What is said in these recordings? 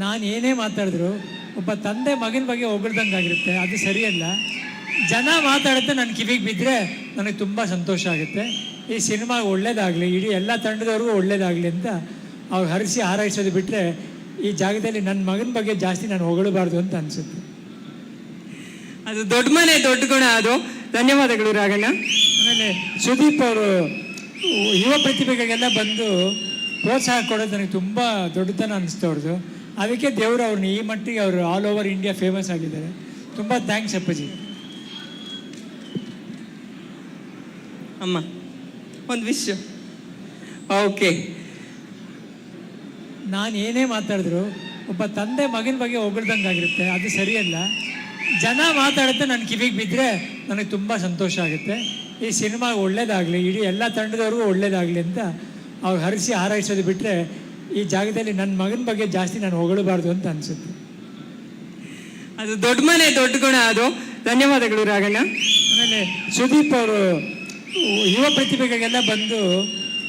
ನಾನು ಏನೇ ಮಾತಾಡಿದ್ರು ಒಬ್ಬ ತಂದೆ ಮಗನ ಬಗ್ಗೆ ಹೊಗಳ್ದಂಗಾಗಿರುತ್ತೆ ಅದು ಸರಿಯಲ್ಲ. ಜನ ಮಾತಾಡುತ್ತೆ ನನ್ನ ಕಿವಿಗೆ ಬಿದ್ದರೆ ನನಗೆ ತುಂಬ ಸಂತೋಷ ಆಗುತ್ತೆ. ಈ ಸಿನಿಮಾ ಒಳ್ಳೇದಾಗಲಿ ಇಡೀ ಎಲ್ಲ ತಂಡದವ್ರಿಗೂ ಒಳ್ಳೇದಾಗಲಿ ಅಂತ ಅವ್ರು ಹರಿಸಿ ಹಾರೈಸೋದು ಬಿಟ್ಟರೆ ಈ ಜಾಗದಲ್ಲಿ ನನ್ನ ಮಗನ ಬಗ್ಗೆ ಜಾಸ್ತಿ ನಾನು ಹೊಗಳಬಾರ್ದು ಅಂತ ಅನಿಸುತ್ತೆ. ಅದು ದೊಡ್ಡ ಮನೆ ದೊಡ್ಡ ಗುಣ ಅದು. ಧನ್ಯವಾದಗಳು ರಾಘಣ್ಣ. ಆಮೇಲೆ ಸುದೀಪ್ ಅವರು ಯುವ ಪ್ರತಿಭೆಗಳಿಗೆಲ್ಲ ಬಂದು ಪ್ರೋತ್ಸಾಹ ಕೊಡೋದು ನನಗೆ ತುಂಬ ದೊಡ್ಡತನ ಅನಿಸ್ತು ಅವ್ರದ್ದು ಅದಕ್ಕೆ ದೇವರು ಅವ್ರನ್ನ ಈ ಮಟ್ಟಿಗೆ ಅವರು ಆಲ್ ಓವರ್ ಇಂಡಿಯಾ ಫೇಮಸ್ ಆಗಿದ್ದಾರೆ. ತುಂಬ ಥ್ಯಾಂಕ್ಸ್ ಅಪ್ಪಾಜಿ. ಅಮ್ಮ ಒಂದು ವಿಶ್ ಓಕೆ ನಾನು ಏನೇ ಮಾತಾಡಿದ್ರು ಒಬ್ಬ ತಂದೆ ಮಗನ ಬಗ್ಗೆ ಹೊಗಳ್ದಂಗಾಗಿರುತ್ತೆ ಅದು ಸರಿಯಲ್ಲ. ಜನ ಮಾತಾಡುತ್ತೆ ನನ್ನ ಕಿವಿಗೆ ಬಿದ್ದರೆ ನನಗೆ ತುಂಬ ಸಂತೋಷ ಆಗುತ್ತೆ. ಈ ಸಿನಿಮಾ ಒಳ್ಳೇದಾಗಲಿ ಇಡೀ ಎಲ್ಲ ತಂಡದವ್ರಿಗೂ ಒಳ್ಳೇದಾಗಲಿ ಅಂತ ಅವ್ರು ಹರಿಸಿ ಹಾರೈಸೋದು ಬಿಟ್ಟರೆ ಈ ಜಾಗದಲ್ಲಿ ನನ್ನ ಮಗನ ಬಗ್ಗೆ ಜಾಸ್ತಿ ನಾನು ಹೊಗಳಬಾರ್ದು ಅಂತ ಅನಿಸುತ್ತೆ. ಅದು ದೊಡ್ಡ ಮನೆ ದೊಡ್ಡ ಗುಣ ಅದು. ಧನ್ಯವಾದಗಳು ರಾಘಣ್ಣ. ಆಮೇಲೆ ಸುದೀಪ್ ಅವರು ಯುವ ಪ್ರತಿಭೆಗಳಿಗೆಲ್ಲ ಬಂದು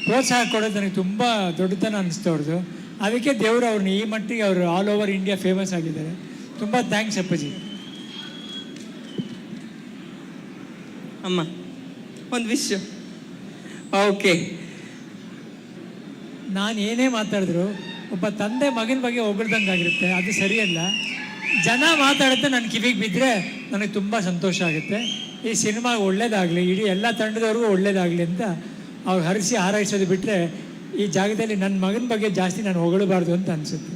ಪ್ರೋತ್ಸಾಹ ಕೊಡೋದು ನನಗೆ ತುಂಬ ದೊಡ್ಡತನ ಅನಿಸ್ತು ಅವ್ರದ್ದು. ಅದಕ್ಕೆ ದೇವರು ಅವ್ರನ್ನ ಈ ಮಟ್ಟಿಗೆ ಅವರು ಆಲ್ ಓವರ್ ಇಂಡಿಯಾ ಫೇಮಸ್ ಆಗಿದ್ದಾರೆ. ತುಂಬ ಥ್ಯಾಂಕ್ಸ್ ಅಪ್ಪಾಜಿ. ಅಮ್ಮ ಒಂದು ವಿಶ್ ಓಕೆ ನಾನು ಏನೇ ಮಾತಾಡಿದ್ರು ಒಬ್ಬ ತಂದೆ ಮಗನ ಬಗ್ಗೆ ಹೊಗಳ್ದಂಗಾಗಿರುತ್ತೆ ಅದು ಸರಿಯಲ್ಲ. ಜನ ಮಾತಾಡುತ್ತೆ ನನ್ನ ಕಿವಿಗೆ ಬಿದ್ದರೆ ನನಗೆ ತುಂಬ ಸಂತೋಷ ಆಗುತ್ತೆ. ಈ ಸಿನಿಮಾ ಒಳ್ಳೇದಾಗಲಿ ಇಡೀ ಎಲ್ಲ ತಂಡದವ್ರಿಗೂ ಒಳ್ಳೇದಾಗಲಿ ಅಂತ ಅವ್ರು ಹರಿಸಿ ಹಾರೈಸೋದು ಬಿಟ್ಟರೆ ಈ ಜಾಗದಲ್ಲಿ ನನ್ನ ಮಗನ ಬಗ್ಗೆ ಜಾಸ್ತಿ ನಾನು ಹೊಗಳಬಾರ್ದು ಅಂತ ಅನಿಸುತ್ತೆ.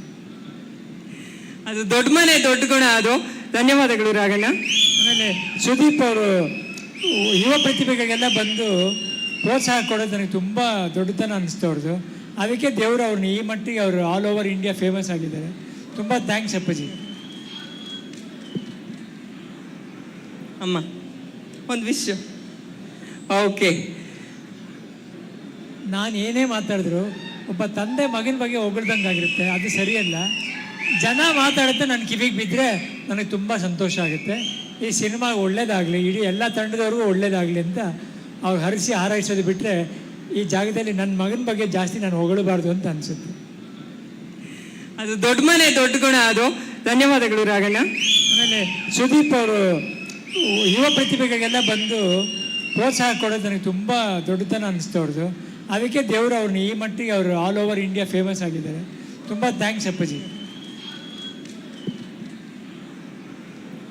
ಅದು ದೊಡ್ಡ ಮನೆ ದೊಡ್ಡ ಗುಣ ಅದು. ಧನ್ಯವಾದಗಳು ರಾಘಣ್ಣ. ಆಮೇಲೆ ಸುದೀಪ್ ಅವರು ಯುವ ಪ್ರತಿಭೆಗಳಿಗೆಲ್ಲ ಬಂದು ಪ್ರೋತ್ಸಾಹ ಕೊಡೋದು ನನಗೆ ತುಂಬ ದೊಡ್ಡತನ ಅನಿಸ್ತು ಅವ್ರದ್ದು ಅದಕ್ಕೆ ದೇವರು ಅವ್ರನ್ನ ಈ ಮಟ್ಟಿಗೆ ಅವರು ಆಲ್ ಓವರ್ ಇಂಡಿಯಾ ಫೇಮಸ್ ಆಗಿದ್ದಾರೆ. ತುಂಬ ಥ್ಯಾಂಕ್ಸ್ ಅಪ್ಪಾಜಿ. ಅಮ್ಮ ಒಂದು ವಿಶ್ ಓಕೆ ನಾನು ಏನೇ ಮಾತಾಡಿದ್ರು ಒಬ್ಬ ತಂದೆ ಮಗನ ಬಗ್ಗೆ ಹೊಗಳ್ದಂಗಾಗಿರುತ್ತೆ ಅದು ಸರಿಯಲ್ಲ. ಜನ ಮಾತಾಡುತ್ತೆ ನನ್ನ ಕಿವಿಗೆ ಬಿದ್ದರೆ ನನಗೆ ತುಂಬ ಸಂತೋಷ ಆಗುತ್ತೆ. ಈ ಸಿನಿಮಾ ಒಳ್ಳೇದಾಗಲಿ ಇಡೀ ಎಲ್ಲ ತಂಡದವ್ರಿಗೂ ಒಳ್ಳೇದಾಗಲಿ ಅಂತ ಅವ್ರು ಹರಿಸಿ ಹಾರೈಸೋದು ಬಿಟ್ಟರೆ ಈ ಜಾಗದಲ್ಲಿ ನನ್ನ ಮಗನ ಬಗ್ಗೆ ಜಾಸ್ತಿ ನಾನು ಹೊಗಳಬಾರ್ದು ಅಂತ ಅನಿಸುತ್ತೆ. ಅದು ದೊಡ್ಡ ಮನೆ ದೊಡ್ಡ ಗುಣ ಅದು. ಧನ್ಯವಾದಗಳು ರಾಘಣ್ಣ. ಆಮೇಲೆ ಸುದೀಪ್ ಅವರು ಯುವ ಪ್ರತಿಭೆಗಳಿಗೆಲ್ಲ ಬಂದು ಪ್ರೋತ್ಸಾಹ ಕೊಡೋದು ನನಗೆ ತುಂಬ ದೊಡ್ಡತನ ಅನಿಸ್ತು ಅವ್ರದ್ದು ಅದಕ್ಕೆ ದೇವರು ಅವ್ರನ್ನ ಈ ಮಟ್ಟಿಗೆ ಅವರು ಆಲ್ ಓವರ್ ಇಂಡಿಯಾ ಫೇಮಸ್ ಆಗಿದ್ದಾರೆ. ತುಂಬ ಥ್ಯಾಂಕ್ಸ್ ಅಪ್ಪಾಜಿ.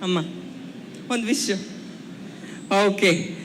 ಅಮ್ಮ ಒಂದು wish okay